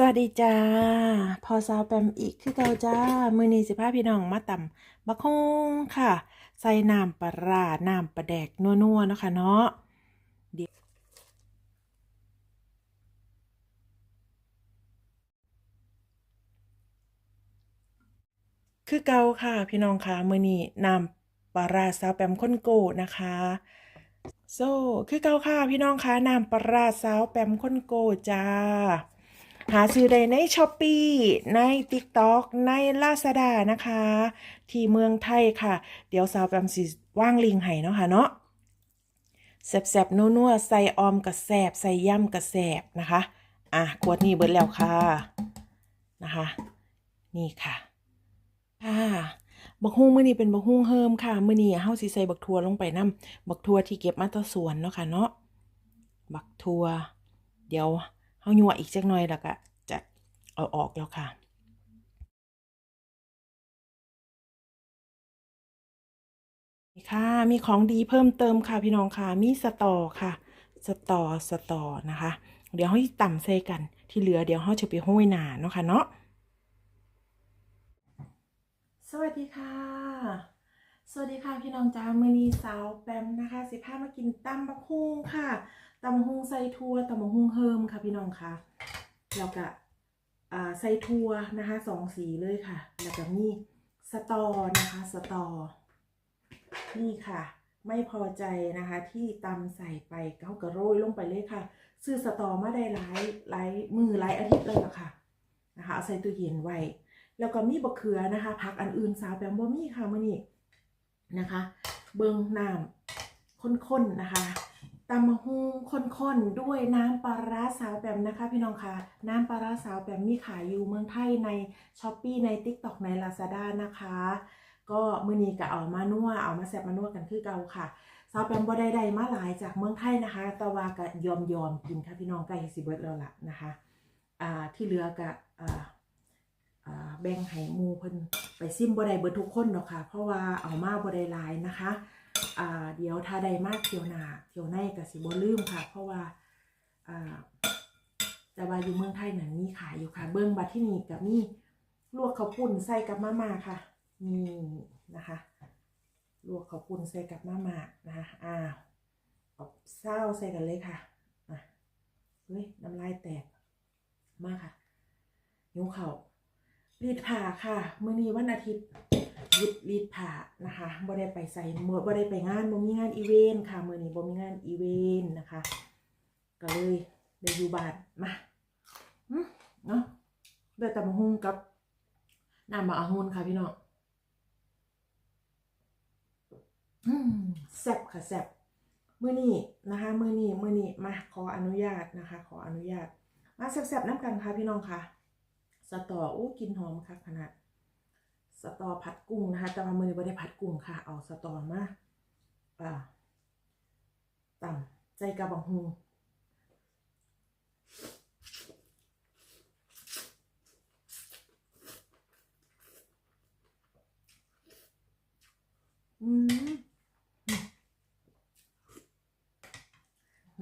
สวัสดีจ้า พอสาวแปมอีกคือเก่าจ้า มือนีสิพาพี่น้องมาต่ำบักฮงค่ะ ใส่น้ำปลาร้าน้ำปลาแดกนัวๆเนาะค่ะเนาะเดี๋ยวคือเก่าค่ะ พี่น้องค่ะ มือนีน้ำปลาร้าสาวแปมข้นโกนะคะโซ่คือเก่าค่ะ พี่น้องค่ะน้ำปลาร้าสาวแปมข้นโกจ้า หาซื้อได้ในช้อปปีใน TikTok ใน Lazada นะคะ ที่เมืองไทยค่ะ เดี๋ยวสาวแปมสิว่างลิงให้เนาะค่ะเนาะแสบๆนัวๆใส่ออมกับแสบใส่ย่ำกับแสบนะคะ อะขวดนี้เบิดแล้วค่ะนะคะ นี่ค่ะค่ะบักฮุ้งมื้อนี้เป็นบักฮุ้งเฮิมค่ะมื้อนี้เฮาสิใส่บักทัวลงไปนํบักทัวที่เก็บมาแตะสวนเนาะค่ะเนาะบักทัวเดี๋ยว เฮายั่วอีกจักหน่อยแล้วก็จะเอาออกแล้วค่ะมีค่ะ มีของดีเพิ่มเติมค่ะพี่น้องค่ะ มีสตอค่ะ สตอสตอนะคะ เดี๋ยวเฮาต่ำใส่กันที่เหลือเดี๋ยวเฮาจะไปห้อยหนาเนาะค่ะเนาะ สวัสดีค่ะ สวัสดีค่ะพี่น้องจ้ามือนีสาวแปมนะคะ สิพามากินตำบักฮุงค่ะ ตำบักฮุงใส่ทั่วตำบักฮุงเฮิมค่ะพี่น้องค่ะแล้วก็อ่าใส่ทั่วนะคะสองสีเลยค่ะ แล้วก็มีสตอนะคะสตอ นี่ค่ะ ไม่พอใจนะคะที่ตำใส่ไปเขากระโรยลงไปเลยค่ะ ซื้อสตอมาได้หลายหลายมือหลายอาทิตย์เลยละค่ะนะคะเอาใส่ตู้เย็นไว้แล้วก็มีบะเขือนะคะผักอันอื่นสาวแปมบ่มีค่ะมื้อนี้นะคะ เบิงน้ำข้นๆนะคะ ตำมะฮุงข้นๆ ด้วยน้ำปลาร้าสาวแปมนะคะ พี่น้องคะน้ำปลาร้าสาวแปมมีขายอยู่เมืองไทยใน s h อ p e e ใน TikTok ใน Lazada นะคะ ก็มือนี้ก็เอามานัวเอามาแซ่บมานัวกันคือเก่าค่ะสาวแปมบ่ได้ใดมาหลายจากเมืองไทยนะคะแต่ว่าก็ยอมยอมกินค่ะพี่น้องใกล้สิเบิดแล้วล่ะนะคะอ่าที่เหลือก็อ่าอ่าแบ่งให้มูเพิ่นไปซิมบ่ได้เบิดทุกคนดอกค่ะ เพราะว่าเอามาบ่ได้หลายนะคะ อ่าเดี๋ยวถ้าไดมากเที่ยวหนาเที่ยวในก็สิบ่ลืมค่ะ เพราะว่าอ่าแต่ว่าอยู่เมืองไทยนั้นมีขายอยู่ค่ะ เบิ่งบัดที่นี่ก็มีลวกข้าวปุ้นใส่กับมาม่าค่ะนี่นะคะ ลวกข้าวปุ้นใส่กับมาม่านะคะอ้าวเอาเศร้าใส่กันเลยค่ะอะเฮ้ยน้ำลายแตกมากค่ะหิวข้ารีดผ่าค่ะ มื้อนี้วันอาทิตย์ ยุดรีดผ่านะคะบ่ได้ไปใส่เมื่อบ่ได้ไปงานบ่มีงานอีเวนต์ค่ะมื้อนี้บ่มีงานอีเวนต์นะคะ ก็เลยได้อยู่บ้านมาเนาะได้แต่มาหุงกับน้ำมะองุ่นค่ะพี่น้องแซ่บค่ะแซ่บมื้อนี้นะคะมื้อนี้มื้อนี้มาขออนุญาตนะคะ ขออนุญาตมาแซ่บๆน้ำกันค่ะพี่น้องค่ะสตออู้กินหอมค่ะขนาด สตอผัดกุ้งนะคะแต่ว่ามือไม่ได้ผัดกุ้งค่ะ เอาสตอมาอ่าต่ำใจกระบังฮู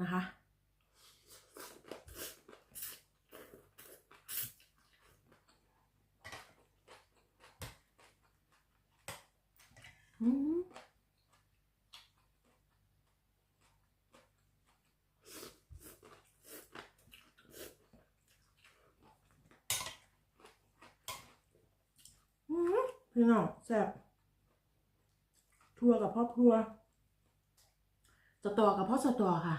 นะคะ อืมอืม พี่น้องแซ่บทัวกับพ่อทัวสตอกับพ่อสตอค่ะ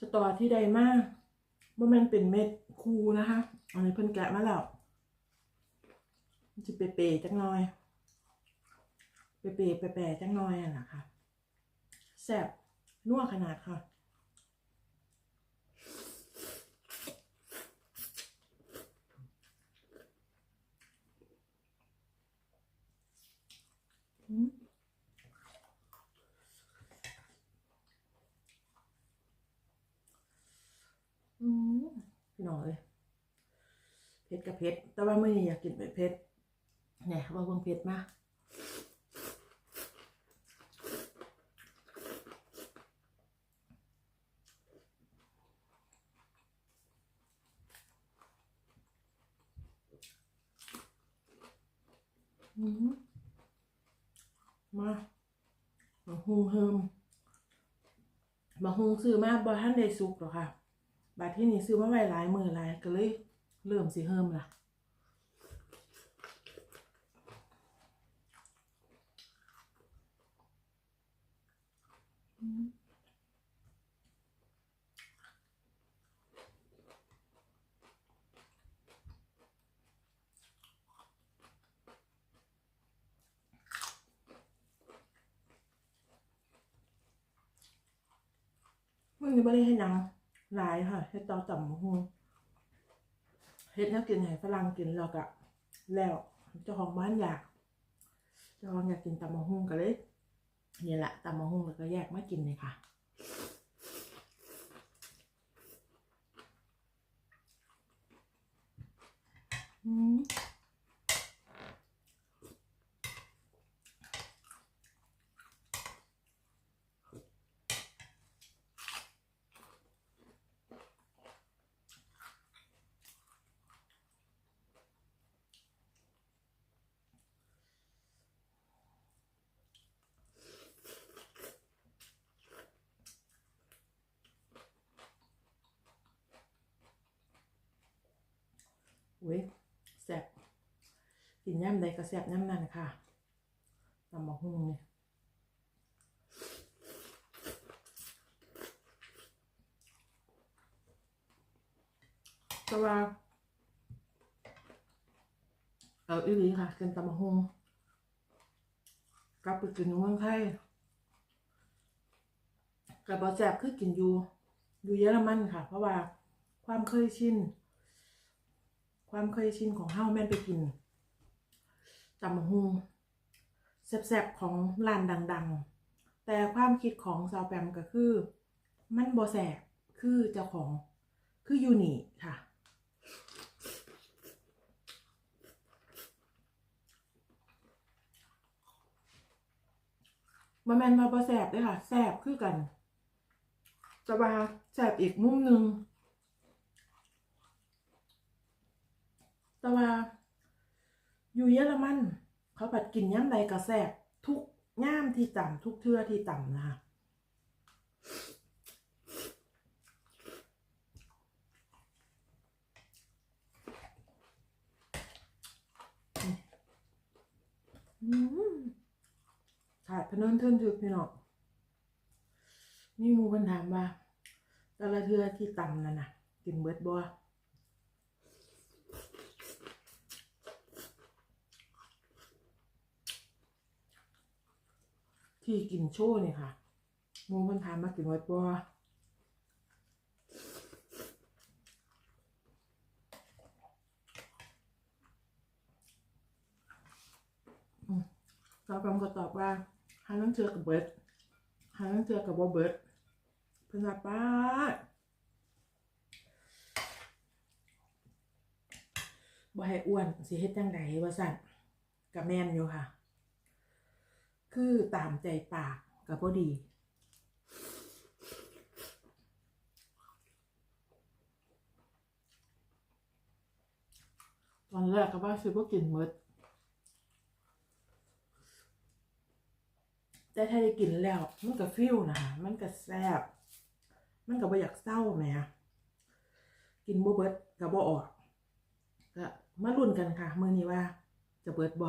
สตอที่ใดมากว่ามันเป็นเม็ดคูนะคะ อันนี้เพิ่นแกะมาแล้วมันจะเปรย์ๆจังหน่อย เปย์แปะๆจังหน่อยอะนะคะแซ่บนัวขนาดค่ะอืมอืมพี่น้องเลยผ็ดกับเผ็ดแต่ว่าไม่อนี้อยากกินเผ็ดเผ็ดเนี่ยว่าเบิ่งเผ็ดมาอืมมามาหุงเฮิม บาหุงซื้อมาบ่ทันได้สุกหรอกค่ะ บาทที่นี่ซื้อมาไว้หลายมือหลายก็เลยเริ่มสิเฮิมล่ะมึ ไม่ได้ให้หยังหลายค่ะเฮ็ดตาต่ำหูเฮ็ดนักกินให้ฝรั่งกินแล้วก็แล้วเจ้าของบ้านอยากเจ้าของอยากกินตำมะฮุ่งก็เลยนี่แหละตำมะฮุ่งแล้วก็แยกมากินเลยค่ะอืมอุ้ยแซ่บกิน ย่ำใดก็แซ่บย่ำนั่นค่ะตำมะฮุ่งเนี่ยแต่ว่าเอาอีหลีค่ะกินตำมะฮุ่งกลับไปกินอยู่เมืองไทยกับบอแซ่บคือกินอยู่อยู่เยอรมันค่ะ เพราะว่าความเคยชินความเคยชินของเฮาแม่นไปกิน ตำฮุงแซ่บๆของร้านดัง ๆ แต่ความคิดของซาวแปมก็คือ มันบ่แซ่บคือเจ้าของคือยูนิค่ะบ่แมนว่าบ่แซ่บเด้อค่ะแซ่บคือกันแต่ว่าแซ่บอีกมุมหนึงแต่ว่า อยู่เยอรมันเขาผัดกินย่ำใดก็แซ่บทุกย่ามที่ต่ำทุกเทื่อที่ต่ำนะคะขาดพนินเทินถึกพี่น้องนี่มูเพันถามว่าแต่ละเทือที่ต่ำนั่นน่ะ กินเบิดบ่ ที่กินโชว์เนี่ยค่ะมูมันทานมากินไว้ปัวอืมตอบคำก็ตอบว่าหานังเชือกับเบิร์ดหานังเชือกับบ่เบิร์ดเพิ่นว่าป้าบ่ให้อ้วนสิเฮ็ดจังไดว่าสั่นกับแม่นอยู่ค่ะ คือตามใจปากกับพอดี ตอนแรกก็ว่าซื้อพวกกินหมดแต่ถ้าได้กินแล้วมันก็ฟิวนะคะมันก็แซ่บมันก็บ่อยากเศร้าแหมกินบ่เบิดก็บ่ออกก็มาลุ้นกันค่ะ มื้อนี้ว่าจะเบิดบ่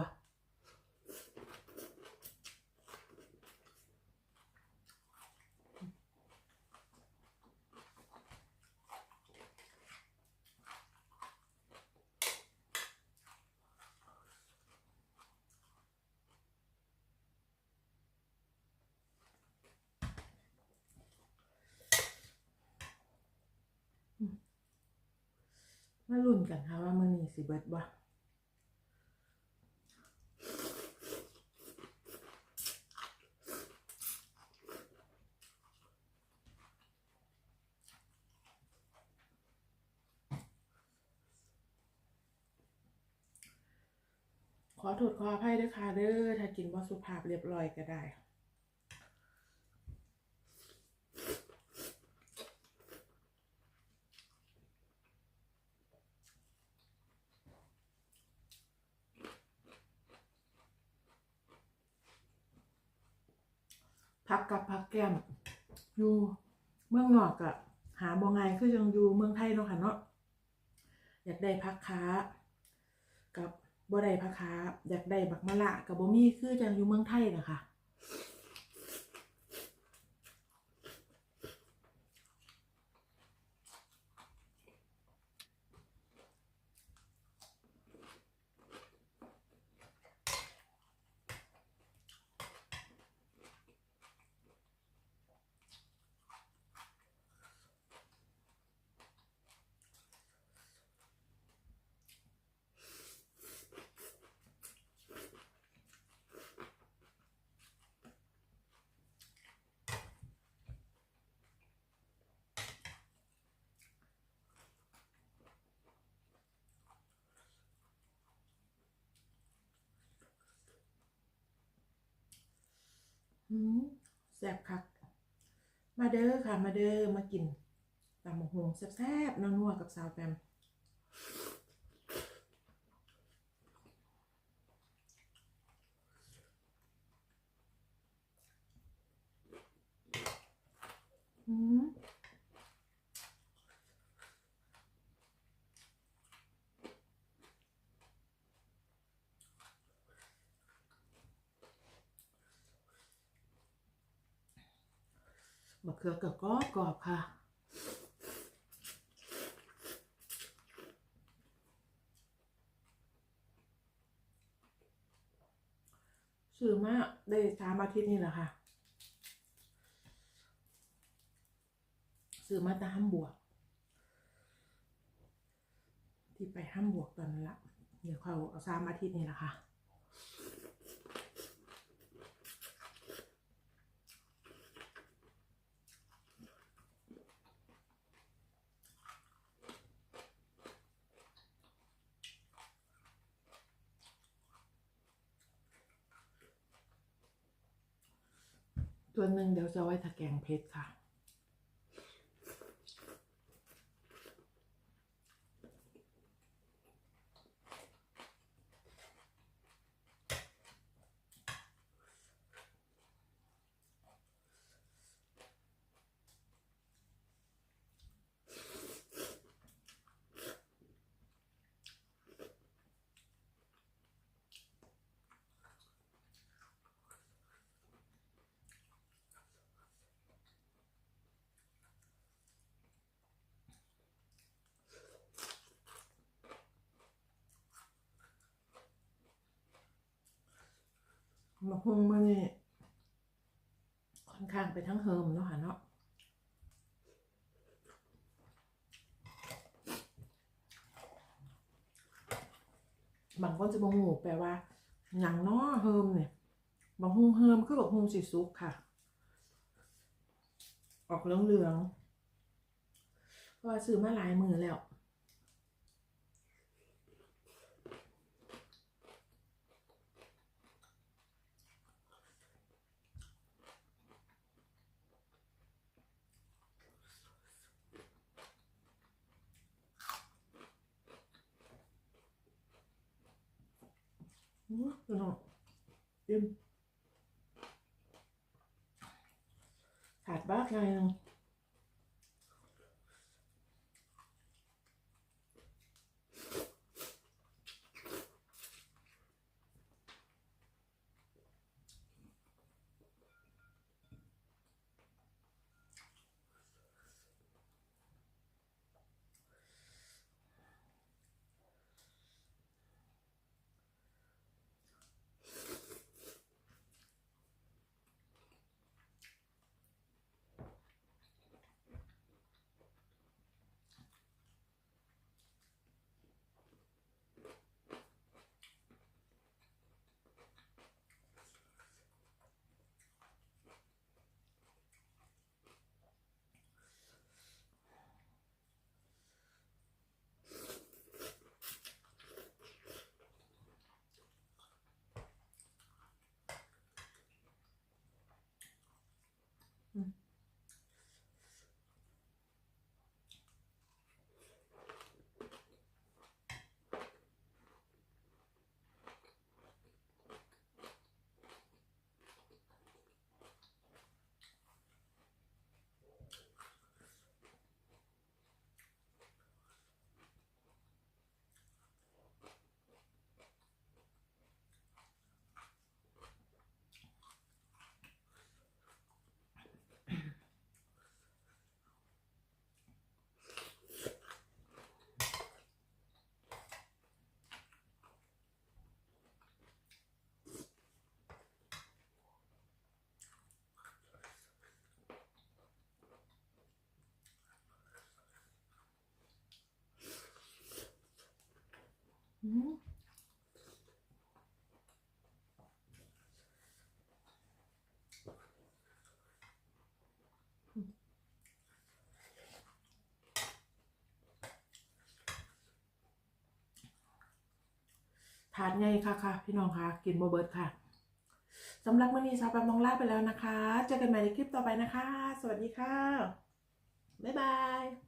มาลุ้นกันค่ะว่ามื่อนี้สิเบิดบ่ขอโทษขออภัยด้วยค่ะเด้อถ้ากินบ่สุภาพเรียบร้อยก็ได้ กับพักแก้มอยู่เมืองนอกอะหาบ่ง่ายคือยังอยู่เมืองไทยเนาะค่ะเนาะอยากได้พักค้า กับบ่ได้พักค้า อยากได้บักมะละกับบ่มีคือจังอยู่เมืองไทยนะคะ แซ่บคัก มาเด้อค่ะ มาเด้อมากินตำบักหงแซ่บๆนัวๆกับสาวแปม อืม มะเขือกับกรอบกรอบค่ะ ซื้อมาได้สามอาทิตย์นี่แหละค่ะ ซื้อมาแต่ห้ามบวก ที่ไปห้ามบวกตอนนั้นละเดี๋ยวเขาเอาสามอาทิตย์นี่แหละค่ะ ตัวหนึ่งเดี๋ยวจะเอาไว้ถักแกงเพชรค่ะ มาพุงมานี่ค่อนข้างไปทั้งเฮิมเนาะค่ะเนาะบางคนจะบองหูแปลว่าหยังเนาะเฮิมเนี่ยบางฮุงเฮิมคือบอกฮุงสีซุกค่ะ ออกเหลืองๆเพราะว่าซื้อมาหลายมือแล้ว อืมพี่น้องอิ่ ทานไงค่ะค่ะพี่น้องค่ะ กินโบเบิร์ตค่ะสำหรับมันนี้สาวแปมต้องลาไปแล้วนะคะ เจอกันใหม่ในคลิปต่อไปนะคะ สวัสดีค่ะ บ๊ายบาย